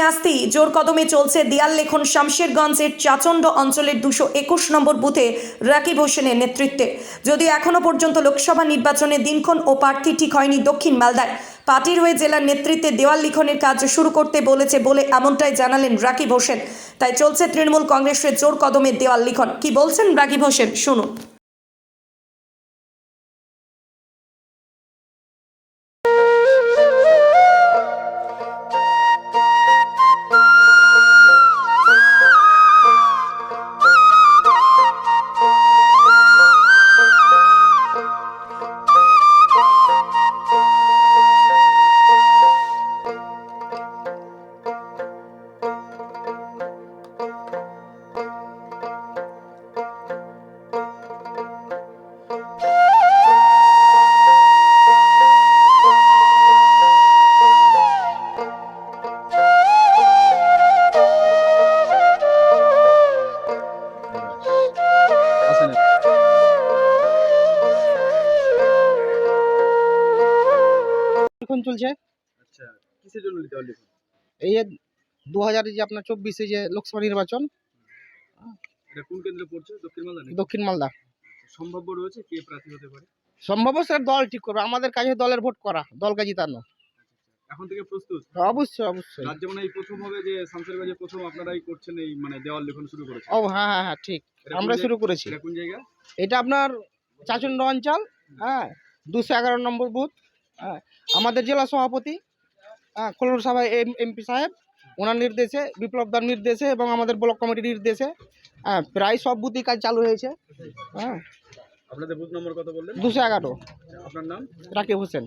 আসতেই জোর কদমে চলছে দেয়াল লেখন শামশেরগঞ্জের চাচণ্ড অঞ্চলের দুশো একুশ নম্বর বুথে রাকিব হোসেনের নেতৃত্বে। যদিও এখনও পর্যন্ত লোকসভা নির্বাচনে দিনক্ষণ ও প্রার্থী ঠিক হয়নি দক্ষিণ মালদায়। পার্টির হয়ে জেলার নেতৃত্বে দেওয়াল লিখনের কাজ শুরু করতে বলেছে বলে এমনটাই জানালেন রাকিব হোসেন। তাই চলছে তৃণমূল কংগ্রেসের জোর কদমে দেওয়াল লিখন। কি বলছেন রাকিব হোসেন? শুনুন। চলছে। আচ্ছা কিসের জন্য দেওয়াল এই যে দু হাজার যে আপনার চব্বিশে যে লোকসভা নির্বাচন এটা কোন কেন্দ্রে পড়ছে? দক্ষিণ মালদা? দক্ষিণ মালদা। সম্ভাব্য রয়েছে কে প্রার্থী হতে পারে? সম্ভব স্যার দল ঠিক করবে। আমাদের কাছে দলের ভোট করা দলকে জিতানো এখন থেকে প্রস্তুত? অবশ্যই অবশ্যই। রাজ্যে মানে এই প্রথম হবে যে শামসেরগঞ্জে প্রথম আপনারাই করছেন এই মানে দেওয়াল লিখন শুরু করেছেন। ও হ্যাঁ হ্যাঁ হ্যাঁ ঠিক। আমরা শুরু করেছি। এটা কোন জায়গা? এটা আপনার চাচন্ড অঞ্চল হ্যাঁ দুশো এগারো নম্বর বুথ। হ্যাঁ। আমাদের জেলা সভাপতি হ্যাঁ সভায় সভা এম এমপি সাহেব ওনার নির্দেশে বিপ্লব দার নির্দেশে এবং আমাদের ব্লক কমিটির নির্দেশে হ্যাঁ প্রায় সব বুথই কাজ চালু হয়েছে হ্যাঁ। আপনাদের বুথ নম্বর কত বললেন? দুশো এগারো। আপনার নাম? রাকিব হোসেন।